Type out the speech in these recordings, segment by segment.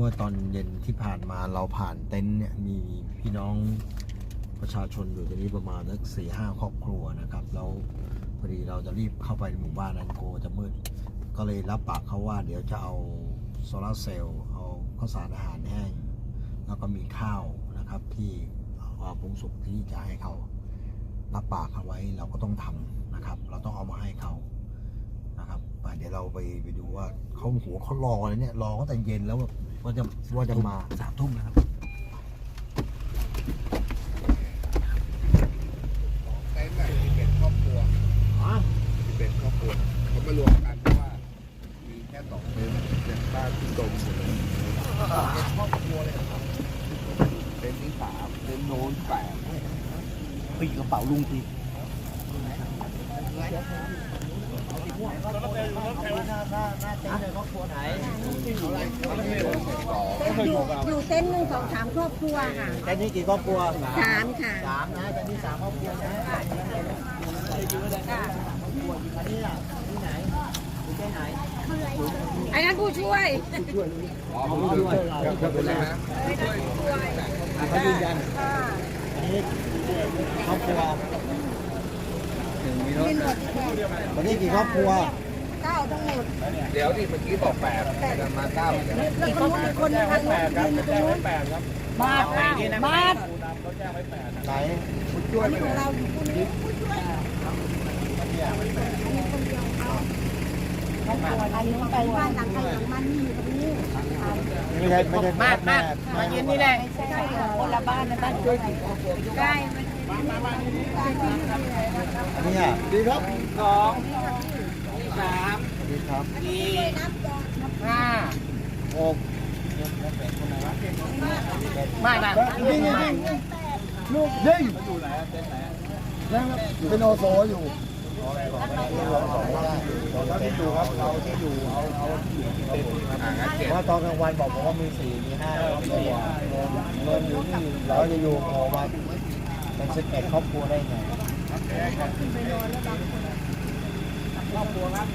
เมื่อตอนเย็นที่ผ่านมาเราผ่านเต็นท์เนี่ยมีพี่น้องประชาชนอยู่ตรงนี้ประมาณสักสี่ห้าครอบครัวนะครับแล้วพอดีเราจะรีบเข้าไปในหมู่บ้านนั้นโกจะมืด ก็เลยรับปากเขาว่าเดี๋ยวจะเอาโซลาร์เซลล์เอาข้าวสารอาหารแห้ง แล้วก็มีข้าวนะครับที่เอาปรุงสุกที่จะให้เขารับปากเขาไว้เราก็ต้องทำนะครับ เราต้องเอามาให้เขานะครับเดี๋ยวเราไปไปดูว่าเขาหัวเขารอเลยเนี่ยรอตั้งแต่เย็นแล้วแบบ ว่าจะว่าจะมาสามทุ่มนะครับเต็นท์ไหนที่เป็นครอบครัวที่เป็นครอบครัวเขามารวมกันเพราะว่ามีแค่สองเต็นท์เป็นบ้านที่ตมหมดเลยเป็นครอบครัวเลยครับเต็นท์ที่สามเต็นท์โน้นแปดปีกระเป๋าลุงทีครอบไหน ยู่เต้นท์หนึ่งสองสามครอบครัวค่ะแต่นี่กี่ครอบครัวสามค่ะสามนะแต่นี่สามครอบครัวนะอันนี้ล่ะที่ไหนอยู่ที่ไหนไอ้นั้นผู้ช่วยอ๋อผมด้วยจะเป็นอะไรนะเขายืนยันอันนี้ครอบครัวถึงมีรถวันนี้กี่ครอบครัว เก้าทั้งหมดเดี๋ยวดิเมื่อกี้บอกแปดจะมาเก้าเดี๋ยวอีกคนอีกคนนึงทางนู้นยืนตรงนู้นบาทค่ะบาทไหนช่วยอันนี้ของเราอยู่คนนี้ผู้ช่วยอันนี้ไปบ้านหลังใครหลังมันนี่อยู่ตรงนี้ไม่ใช่ไม่ใช่มาแม่มายืนนี่แหละใช่ค่ะคนละบ้านนะบ้านช่วยใกล้มันอันนี้อะดีครับสอง สามดีครับสี่ห้าหกไม่ไม่ยิงยิงลูกยิงเป็นโอโซอยู่เราที่อยู่ครับเราที่อยู่เอาเอาว่าตอนกลางวันบอกผมว่ามีสี่มีห้าครอบครัวเงินอยู่ที่เราจะอยู่พอมาเป็นสิบเอ็ดครอบครัวได้ไง ครอบครัวครับ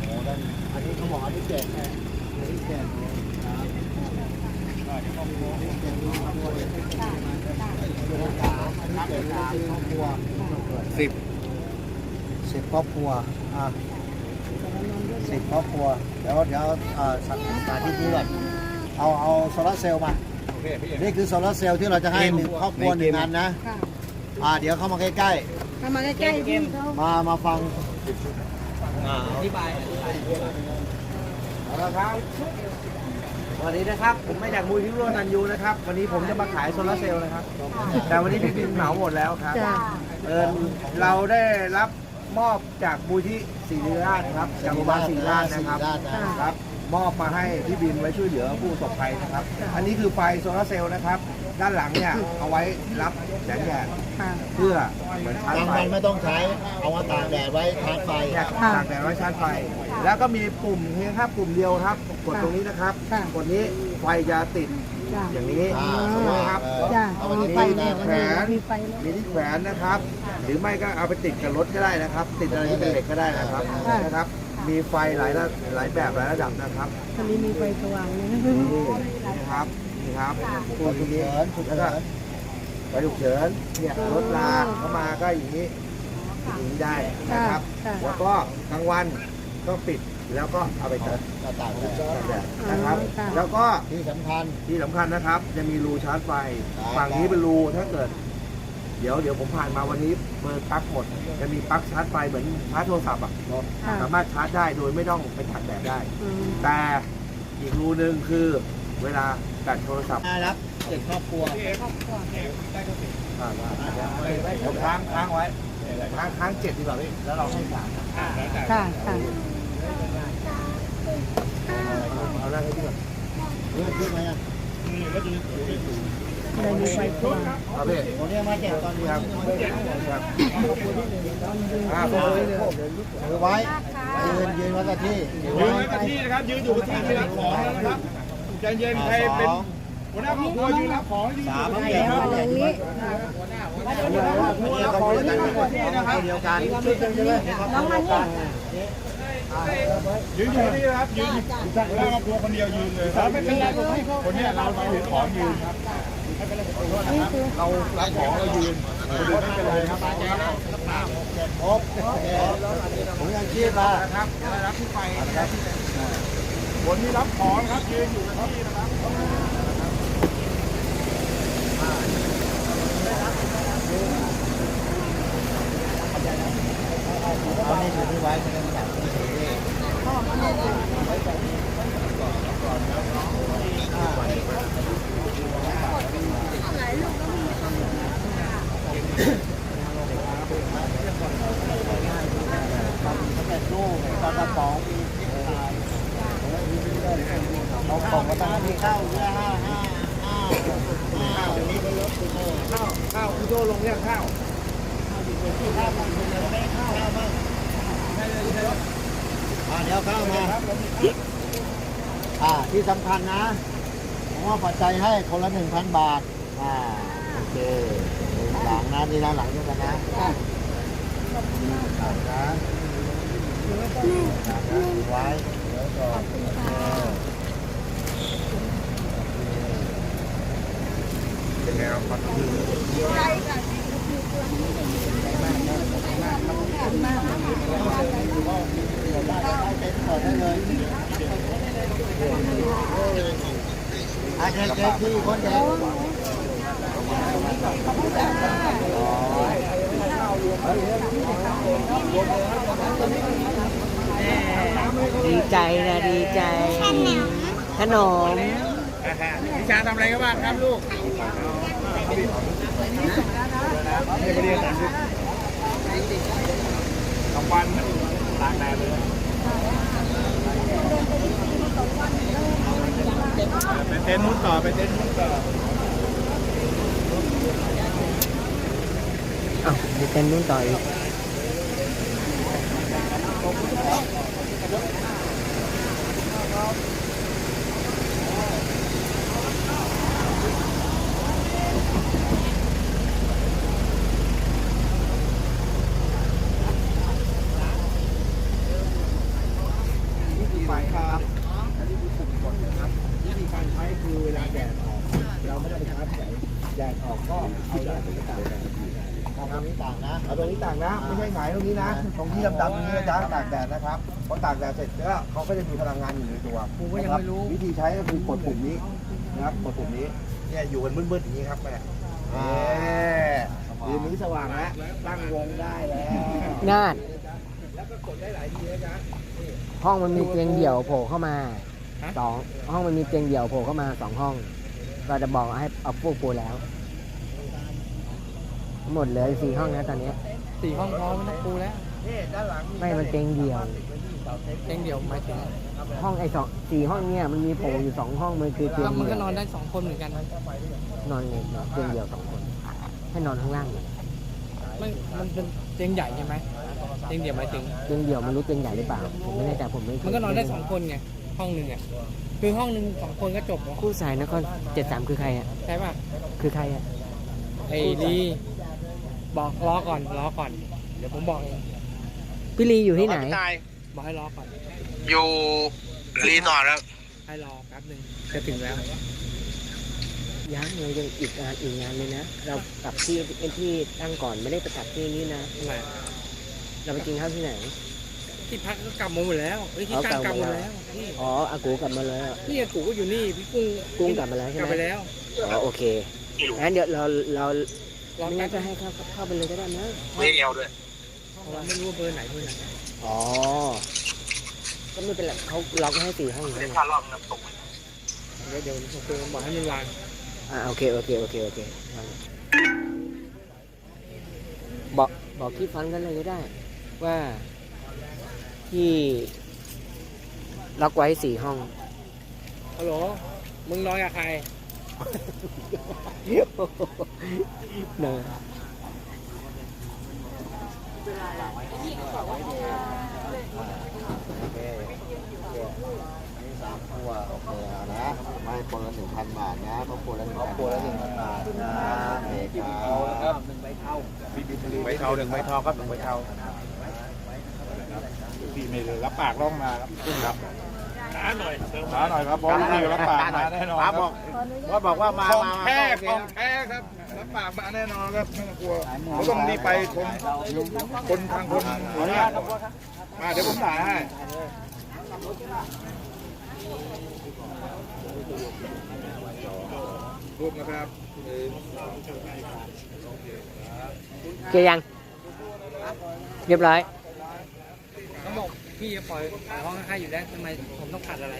โอ้ด้านอันนี้เขาบอกอันนี้เจ็ดอันนี้เจ็ดสิบสิบครอบครัวอะสิบครอบครัวเดี๋ยวเดี๋ยวอ่าสสาธิตนี้ก่อนเอาเอาโซลาร์เซลล์มาโอเคพี่นี่คือโซลาร์เซลล์ที่เราจะให้หนึ่งครอบครัวหนึ่งอันนะค่ะอ่าเดี๋ยวเข้ามาใกล้เข้ามาใกล้ๆพี่เขาๆมามาฟัง อ่าอธิบายเอาละครับสวัสดีนะครับ ผมมาจากมูลที่ร่วมนันยูนะครับ วันนี้ผมจะมาขายโซลาร์เซลล์นะครับ แต่วันนี้พี่บินเหมาหมดแล้วครับจ้าเออเราได้รับมอบจากมูลที่ศรีราชครับจากโรงพยาบาลศรีราชนะครับศรีราชนะครับ มอบมาให้พี่บินไว้ช่วยเหลือผู้ประสบภัยนะครับ อันนี้คือไฟโซลาร์เซลล์นะครับ ด้านหลังเนี่ยเอาไว้รับแสงแดดค่ะ เพื่อเหมือนชาร์กจลางไฟวันไม่ต้องใช้ เอามาตากแดดไว้ทานไฟ อยากตากแดดไว้ชาร์จไฟ แล้วก็มีปุ่มเพียงแค่ปุ่มเดียวครับ กดตรงนี้นะครับ ค่ะ กดนี้ไฟจะติดจ้าอย่างนี้อ่าใช่ไหมครับ จ้าเอามีไว้ไฟที่เนี่นะยวันนี้มีไฟแล้ว มีที่แขวนนะครับ หรือไม่ก็เอาไปติดกับรถก็ได้นะครับ ติดอะไรที่เป็นเหล็กก็ได้นะครับค่ะ นะครับ มีไฟหลายระหลายแบบหลายระดับนะครับวันนี้มีไฟสว่างเลยนะนี่นะครับนี่ครับฉุกเฉินฉุกแล้วเฉิก็นไฟฉุกเฉินเนี่ยรถลาเข้ามาก็อย่างนี้อย่างนี้ได้นะครับค่ะแล้วก็กลางวันก็ปิดแล้วก็เอาไปตัดก็ตากแดดตัดแดดนะครับค่ะแล้วก็ที่สำคัญที่สำคัญนะครับ จะมีรูชาร์จไฟครับฝั่งนี้เป็นรูถ้าเกิด เดี๋ยวเดี๋ยวผมผ่านมาวันนี้เปิดปลั๊กหมด จะมีปลั๊กชาร์จไฟเหมือนชาร์จโทรศัพท์อะค่ะ สามารถชาร์จได้โดยไม่ต้องไปตัดแดดได้ อืมแต่อีกรูหนึ่งคือเวลาแบตโทรศัพท์รับเจ็ดครอบครัวอ่าได้เดี๋ยวค้างค้างไว้ค้างค้างเจ็ดดีกว่าพี่แล้วเราให้สามค่ะค่ะเอาได้ให้พี่ก่อนเลือกที่ไหมอะ เลยมีไฟสว่างเอาพี่ผมเนี่ยมาแจกตอนนี้ครับครับอ่าถือไว้ยืนยืนไว้กับที่ถือยืไว้กับที่นะครับยืนอยู่กับที่ที่รับของแล้วนะครับใจเย็นใครเป็นหัวหน้าครอบครัวยืนรับของยืนอยู่กับที่แล้วอะไรอย่างนี้ของเดียวกันเดียวกันน้องมันนี่ยืนอยู่นี่นะครับยืนแล้วครอบครัวคนเดียวยืนเลยไม่เป็นไรคนนี้เราไปถือของยืนครับ เป็นไรขอโทษนะครับเรารับของเรายืนคนอื่นไม่เป็นไรครับครบผมยังชีพมาครับรับที่ไปนะครับคนที่รับของครับยืนอยู่กับที่นะครับเอานี่ถือที่ไว้ไม่ต้องจับที่ถือนี่สำเร็จรูปปลากระป๋องมีพริกไทยเอาของมาตั้งที่ข้าวเนี่ยห้าห้าห้าห้านี่ก็ลดเออ ข้าวข้าวคุณโจลงเนี่ยข้าว ข้าวมันยังไม่ได้ข้าวข้าวบ้างอ่าเดี๋ยวข้าวมา อ่าที่สำคัญนะผมว่าปัจจัยให้คนละหนึ่งพันบาท อ่า โอเคหลังนะนี่นะหลังด้วยกันนะหลังนะหลังนะไว้เดี๋ยวก่อนเออเป็นไงครับเปิดได้เลยอาเด็ก เด็กที่คนเด็กดีใจนะ ดีใจ ขนมพิชาทำอะไรกันบ้างครับลูกนี่ไม่ได้แต่งชุดกลางวันตากแดดเลย ไปเต้นมุดต่อไปเต้นมุดต่ออ้าวมีเต้นนู่นต่ออีก วิธีไฟครับอันนี้คือปุ่มกดนะครับวิธีการใช้คือเวลาแดดออก เรา ไม่ได้ไปชาร์จแสงแดดออกก็เอาแดดไปตากแดดทำตรงนี้ต่างนะเอาตรงนี้ตากนะ ไม่ใช่หงายตรงนี้นะ ตรงที่ดำๆตรงนี้นะจ๊ะตากแดดนะครับพอตากแดดเสร็จก็เขาก็จะมีพลังงานอยู่ในตัวกูก็ยังไม่รู้ วิธีใช้ก็คือกดปุ่มนี้นะครับกดปุ่มนี้เนี่ยอยู่กันมืดๆอย่างนี้ครับแม่อ่าทีนี้สว่างแล้วตั้งวงได้แล้วนาดแล้วก็กดได้หลายทีนะจ๊ะห้องมันมีเตียงเดี่ยวโผล่เข้ามาสองห้องมันมีเตียงเดี่ยวโผล่เข้ามาสองห้อง ก็จะบอกให้เอาพวกปูแล้วทั้งหมดเหลือสี่ห้องนะตอนเนี้ยสี่ห้องพอไม่ต้องปูแล้วนี่ด้านหลังไม่มันเตียงเดี่ยวเองเดียวหมายถึงห้องไอ้สองสี่ห้องเนี่ยมันมีโผล่อยู่สองห้องมันคือเตียแล้งวมันเดี่ก็ยวนอนได้สองคนเหมือนกันนอนเนี่ยเตียงเดี่ยวสองคน ให้นอนข้างล่างเนี่ยไม่มันเป็นเตียงใหญ่ใช่ไหมเตียงเดี่ยวหมายถึง เตียงเดี่ยวมันรู้เตียงใหญ่หรือเปล่าผมไม่แน่ใจผมไม่เคยมันก็นอนได้สองคนไงห้องหนึ่งอะ คือห้องหนึ่งสองคนก็จบแล้วคู่สายนครเจ็ดสามคือใครอะ ใช่ป่ะคือใครอะ ไอ้ลีบอกรอก่อนรอก่อน เดี๋ยวผมบอกเองพี่ลีอยู่ที่ไหนบอกให้รอก่อน อยู่รีสอร์ทครับให้รอแป๊บหนึ่งจะถึงแล้ว ยังเรายังอีกงานอีกงานเลยนะ เรากลับที่ที่ตั้งก่อนไม่ได้ไปกลับที่นี้นะอะไรเราไปกินข้าวที่ไหน ที่พักก็กลับมาหมดแล้วเอ้ยที่เอาตั้งกกลัลับบหหมมดดแล้แล้ววนี่อ๋ออากูกลับมาแล้ว นี่กูก็อยู่นี่พี่กุ้งกุ้งกลับมาแล้วใช่กลับไหมไปแล้วอ๋อโอเคงั้นเดี๋ยวเราเรารอไม่แป๊งั้บนจะให้เข้าเข้าไปเลยก็ได้นะเรียกเอลด้วยเพราะว่าไม่รู้ว่าเบอร์ไหนเบอร์ไหนอ๋อก็ไม่เป็นไรเขาล็อกให้สี่ห้องอยู่เรียกแล้วค่ารอบน้ำตกเดี๋ยวเดี๋ยวผมคุยบอกให้มันวางอ่าโอเคโอเคโอเคโอเคบอกบอกที่ฟันกันเลยก็ได้ ว่า ที่ล็อกไว้สี่ห้อง ฮัลโหล มึงนอนกับใครเนอะโอเคนี่สามครัวโอเคเอานะ ไม่คนละหนึ่งพันบาทนะครอบครัวละหนึ่งครอบครัวละหนึ่งพันบาทนะโอเคครับหนึ่งใบเทาหนึ่งใบเทาครับหนึ่งใบเทาโอเค พี่ไม่เลยรับปากร้องมาครับครับช้าหน่อยช้าหน่อยครับเพราะพี่รับปากมาแน่นอนครับว่าบอกว่ามาของมาแท้ของแท้ครับรับปากมาแน่นอนครับไม่ต้องกลัวเขาต้องรีบไปคนคนทางคนหัวหน้ามาเดี๋ยวผมถ่ายให้รูปนะครับหนึ่งโอเคยังเรียบร้อย เขาบอกพี่จะปล่อยห้องให้อยู่แล้วทำไมผมต้องขัดอะไร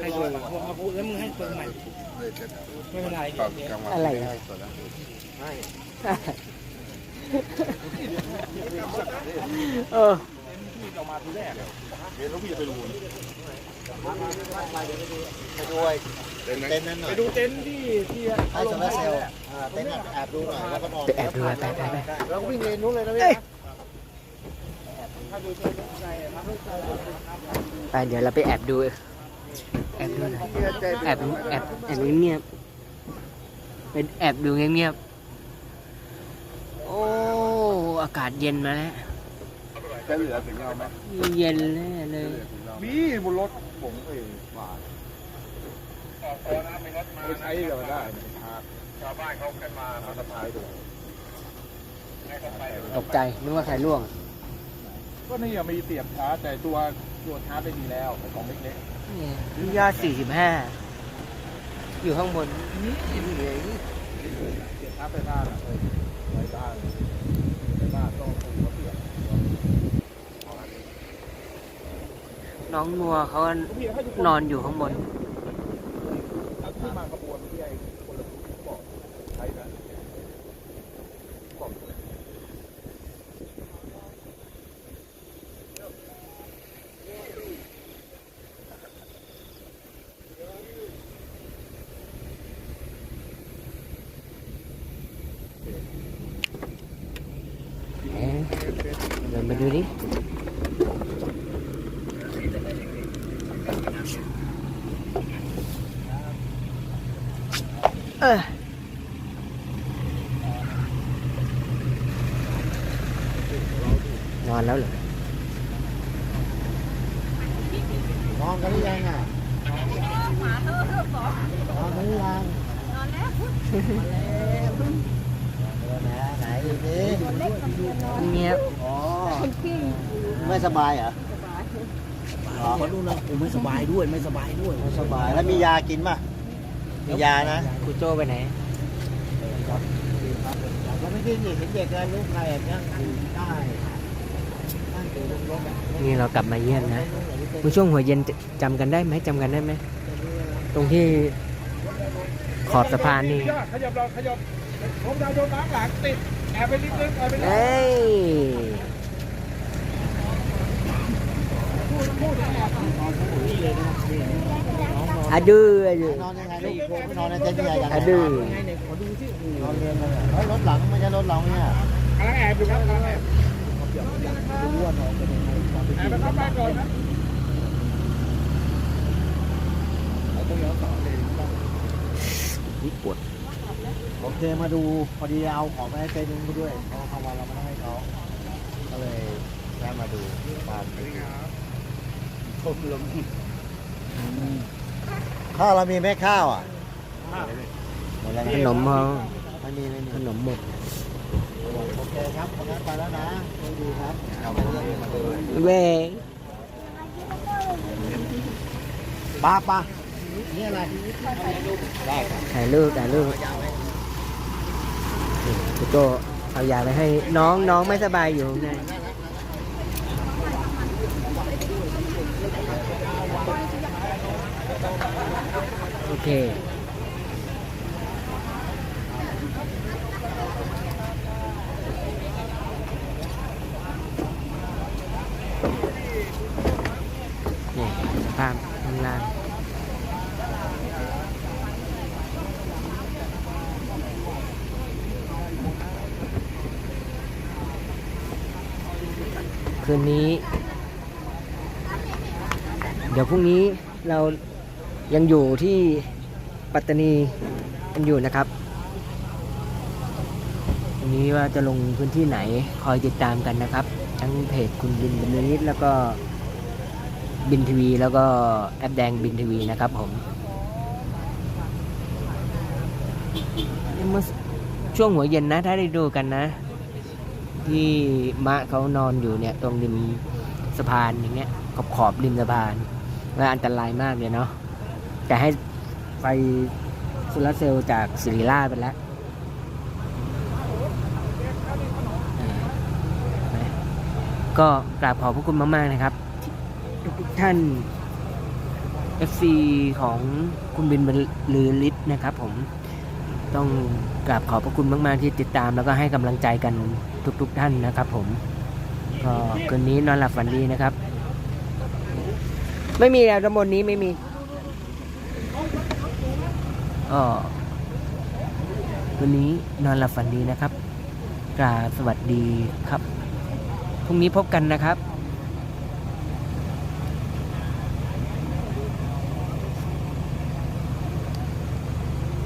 ให้ดูผมมาพูดแล้วมึงให้เปิดใหม่ไม่เป็นไรเดี๋ยวเดี๋ยวอะไรอะเออเต็นท์นั้นหน่อยไปดูเต็นท์ที่ที่ให้โซลาร์เซลล์อ่าเต็นท์แอบดูหน่อยแล้วก็นอนแอบดูไปไปไปเราก็วิ่งเลนนู้นเลยนะพี่ ไปเดี๋ยวเราไปแอบดู แอบดูหน่อยแอบแอบแอบเงียบๆเป็นแอบดูเงียบๆโอ้อากาศเย็นมาแล้วจะเหลือถึงเราไหมเย็นเลยเลยมีบนรถผมเองมาไปใช้เราได้นะครับชาวบ้านเขาแค่มามาสะพายดูตกใจนึกว่าใครล่วง ก็นี่ยังมีเสียบชาร์จแต่ตัวตัวชาร์จได้ดีแล้วเป็นของเล็กนี่ยอด45อยู่ข้างบนนี่เสียบชาร์จไปบ้านอะเออไปบ้านไปบ้านต้องเขาเสียบน้องนัวเขานอนอยู่ข้างบน ที่มาขบวนไอ้คนละบอกใช้นะบอก เอ๊ะเดินมาดูดิเออนอนแล้วเหรอนอนกันหรือยังอะนอนกันหรือยังนอนแล้วไหนดูสิเงียบ อ๋อไม่สบายเหรออ๋อเขาดูนะผมไม่สบายด้วยไม่สบายด้วยไม่สบายแล้วมียากินป่ะมียานะกูโจ้ไปไหนเราไม่กินนี่เห็นเด็กกันลูกใครแบบนี้ได้นั่งอยู่บนรถอะนี่เรากลับมาเยี่ยมนะเมื่อช่วงหัวเย็นจจำกันได้ไหมจำกันได้ไหมตรงที่ขอบสะพานนี่ขยับเราขยับผมจะโดนน้ำหลังติดแอบไปนิดนึงแอบไปนิดนึง เอ้ยอะดื้ออะดื้อนอนยังไงลูกนอนในเต็นท์ใหญ่กันอะดื้อนอนเรียนเลยเฮ้ยรถหลังไม่ใช่รถเราเนี่ยกำลังแอบอยู่ครับกำลังแอบรู้ว่านอนเป็นยังไงแอบไปเข้าบ้านก่อนนะนี่ปวดผมเจมาดูพอดีเอาของมาให้เต็นท์ด้วยเขาเขาวันเราไม่ได้ให้เขาก็เลยแวะมาดูความ ชมลมข้าวเรามีไหมข้าวอะหมดแล้วขนมเขาไม่มีไม่มีขนมหมดโอเคครับวันนั้นไปแล้วนะดีครับเอาไปเรื่องมาดูเว้ยป้าป้านี่อะไรได้ครับถ่ายรูปถ่ายรูปนี่กูโจ้เอายาไปให้น้องน้องไม่สบายอยู่ข้าง โอเค นี่สภาพข้างล่างคืนนี้ เดี๋ยวพรุ่งนี้เรา ยังอยู่ที่ปัตตานีกันอยู่นะครับวันนี้ว่าจะลงพื้นที่ไหนคอยติดตามกันนะครับ ทั้งเพจคุณบินบรรลือฤทธิ์แล้วก็บินทีวี แล้วก็แอปแดงบินทีวีนะครับผมเมื่อช่วงหัวเย็นนะ ถ้าได้ดูกันนะ ที่มะเขานอนอยู่เนี่ย ตรงริมสะพานอย่างเงี้ยขอบขอบริมสะพานว่าอันตรายมากเลยเนาะ แต่ให้ไฟโซลาเซลล์จากสิริราไปแล้วก็กราบขอบพระคุณมาก ๆ นะครับ ทุกท่าน FC ของคุณบินบรรลือฤทธิ์นะครับ ผมต้องกราบขอบพระคุณมาก ๆ ที่ติดตาม แล้วก็ให้กำลังใจกันทุก ๆท่านนะครับ ผมก็คืนนี้นอนหลับฝันดีนะครับ ไม่มีแล้วทั้งหมดนี้ไม่มี ก็วันนี้นอนหลับฝันดีนะครับกราบสวัสดีครับ พรุ่งนี้พบกันนะครับ